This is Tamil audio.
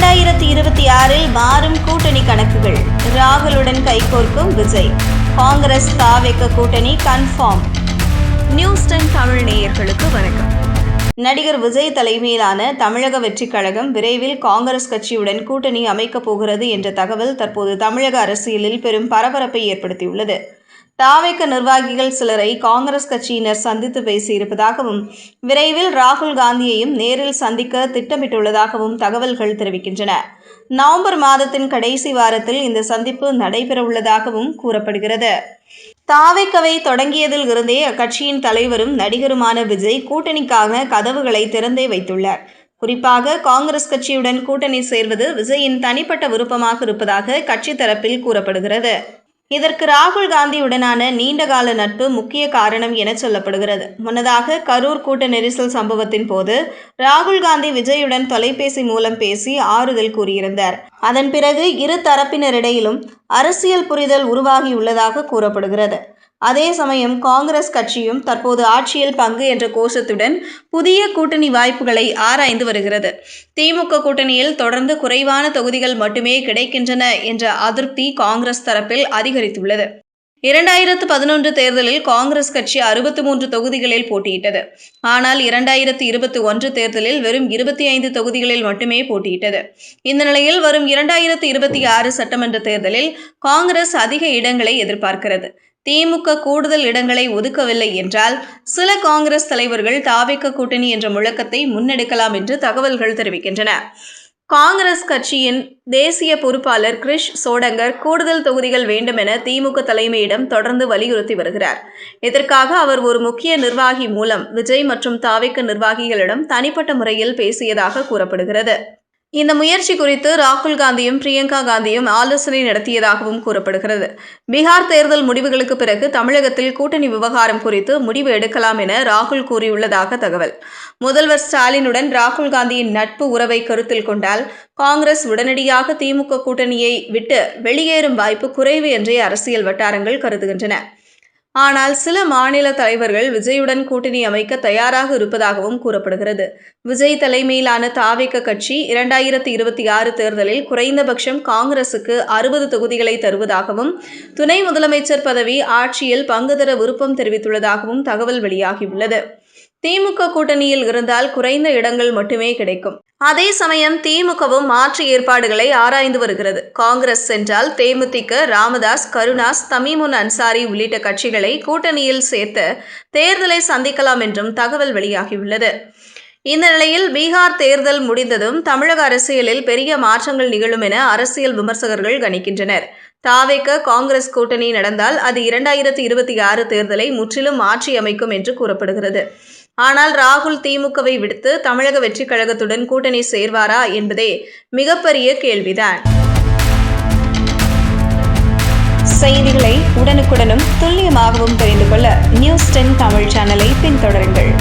இரண்டாயிரத்தி இருபத்தி ஆறில் மாறும் கூட்டணி கணக்குகள். ராகுலுடன் கைகோர்க்கும் விஜய். காங்கிரஸ் தாவேக்க கூட்டணி கன்ஃபார்ம் நியூஸ் டென் தமிழ் நேயர்களுக்கு வணக்கம். நடிகர் விஜய் தலைமையிலான தமிழக வெற்றிக் கழகம் விரைவில் காங்கிரஸ் கட்சியுடன் கூட்டணி அமைக்கப் போகிறது என்ற தகவல் தற்போது தமிழக அரசியலில் பெரும் பரபரப்பை ஏற்படுத்தியுள்ளது. தாவேக்க நிர்வாகிகள் சிலரை காங்கிரஸ் கட்சியினர் சந்தித்து பேசியிருப்பதாகவும் விரைவில் ராகுல் காந்தியையும் நேரில் சந்திக்க திட்டமிட்டுள்ளதாகவும் தகவல்கள் தெரிவிக்கின்றன. நவம்பர் மாதத்தின் கடைசி வாரத்தில் இந்த சந்திப்பு நடைபெறவுள்ளதாகவும் கூறப்படுகிறது. தாவேக்கவை தொடங்கியதில் இருந்தே அக்கட்சியின் தலைவரும் நடிகருமான விஜய் கூட்டணிக்காக கதவுகளை திறந்தே வைத்துள்ளார். குறிப்பாக காங்கிரஸ் கட்சியுடன் கூட்டணி சேர்வது விஜயின் தனிப்பட்ட விருப்பமாக இருப்பதாக கட்சி தரப்பில் கூறப்படுகிறது. இதற்கு ராகுல் காந்தியுடனான நீண்டகால நட்பு முக்கிய காரணம் என சொல்லப்படுகிறது. முன்னதாக கரூர் கூட்ட நெரிசல் சம்பவத்தின் போது ராகுல் காந்தி விஜயுடன் தொலைபேசி மூலம் பேசி ஆறுதல் கூறியிருந்தார். அதன் பிறகு இரு தரப்பினரிடையிலும் அரசியல் புரிதல் உருவாகியுள்ளதாக கூறப்படுகிறது. அதே சமயம் காங்கிரஸ் கட்சியும் தற்போது ஆட்சியில் பங்கு என்ற கோஷத்துடன் புதிய கூட்டணி வாய்ப்புகளை ஆராய்ந்து வருகிறது. திமுக கூட்டணியில் தொடர்ந்து குறைவான தொகுதிகள் மட்டுமே கிடைக்கின்றன என்ற அதிருப்தி காங்கிரஸ் தரப்பில் அதிகரித்துள்ளது. இரண்டாயிரத்து பதினொன்று தேர்தலில் காங்கிரஸ் கட்சி அறுபத்தி மூன்று தொகுதிகளில் போட்டியிட்டது. ஆனால் இரண்டாயிரத்து இருபத்தி ஒன்று தேர்தலில் வெறும் இருபத்தி ஐந்து தொகுதிகளில் மட்டுமே போட்டியிட்டது. இந்த நிலையில் வரும் இரண்டாயிரத்து இருபத்தி ஆறு சட்டமன்ற தேர்தலில் காங்கிரஸ் அதிக இடங்களை எதிர்பார்க்கிறது. திமுக கூடுதல் இடங்களை ஒதுக்கவில்லை என்றால் சில காங்கிரஸ் தலைவர்கள் தாவேக்க கூட்டணி என்ற முழக்கத்தை முன்னெடுக்கலாம் என்று தகவல்கள் தெரிவிக்கின்றன. காங்கிரஸ் கட்சியின் தேசிய பொறுப்பாளர் கிரிஷ் சோடங்கர் கூடுதல் தொகுதிகள் வேண்டும் என திமுக தலைமையிடம் தொடர்ந்து வலியுறுத்தி வருகிறார். இதற்காக அவர் ஒரு முக்கிய நிர்வாகி மூலம் விஜய் மற்றும் தாவேக்க நிர்வாகிகளிடம் தனிப்பட்ட முறையில் பேசியதாக கூறப்படுகிறது. இந்த முயற்சி குறித்து ராகுல் காந்தியும் பிரியங்கா காந்தியும் ஆலோசனை நடத்தியதாகவும் கூறப்படுகிறது. பீகார் தேர்தல் முடிவுகளுக்கு பிறகு தமிழகத்தில் கூட்டணி விவகாரம் குறித்து முடிவு எடுக்கலாம் என ராகுல் கூறியுள்ளதாக தகவல். முதல்வர் ஸ்டாலினுடன் ராகுல் காந்தியின் நட்பு உறவை கருத்தில் கொண்டால் காங்கிரஸ் உடனடியாக திமுக கூட்டணியை விட்டு வெளியேறும் வாய்ப்பு குறைவு என்றே அரசியல் வட்டாரங்கள் கருதுகின்றன. ஆனால் சில மாநில தலைவர்கள் விஜயுடன் கூட்டணி அமைக்க தயாராக இருப்பதாகவும் கூறப்படுகிறது. விஜய் தலைமையிலான தாவேக்க கட்சி இரண்டாயிரத்தி இருபத்தி ஆறு தேர்தலில் குறைந்தபட்சம் காங்கிரசுக்கு அறுபது தொகுதிகளை தருவதாகவும் துணை முதலமைச்சர் பதவி ஆட்சியில் பங்கு தர விருப்பம் தெரிவித்துள்ளதாகவும் தகவல் வெளியாகியுள்ளது. திமுக கூட்டணியில் இருந்தால் குறைந்த இடங்கள் மட்டுமே கிடைக்கும். அதே சமயம் திமுகவும் மாற்று ஏற்பாடுகளை ஆராய்ந்து வருகிறது. காங்கிரஸ் சென்றால் தேமுதிக ராமதாஸ் கருணாஸ் தமிமுன் அன்சாரி உள்ளிட்ட கட்சிகளை கூட்டணியில் சேர்த்து தேர்தலை சந்திக்கலாம் என்றும் தகவல் வெளியாகியுள்ளது. இந்த நிலையில் பீகார் தேர்தல் முடிந்ததும் தமிழக அரசியலில் பெரிய மாற்றங்கள் நிகழும் என அரசியல் விமர்சகர்கள் கணிக்கின்றனர். தாவேக்க காங்கிரஸ் கூட்டணி நடந்தால் அது இரண்டாயிரத்தி இருபத்தி ஆறு தேர்தலை முற்றிலும் மாற்றி அமைக்கும் என்று கூறப்படுகிறது. ஆனால் ராகுல் திமுகவை விடுத்து தமிழக வெற்றிக் கழகத்துடன் கூட்டணி சேர்வாரா என்பதே மிகப்பெரிய கேள்விதான். செய்திகளை உடனுக்குடனும் துல்லியமாகவும் தெரிந்து கொள்ள நியூஸ் டென் தமிழ் சேனலை பின்தொடருங்கள்.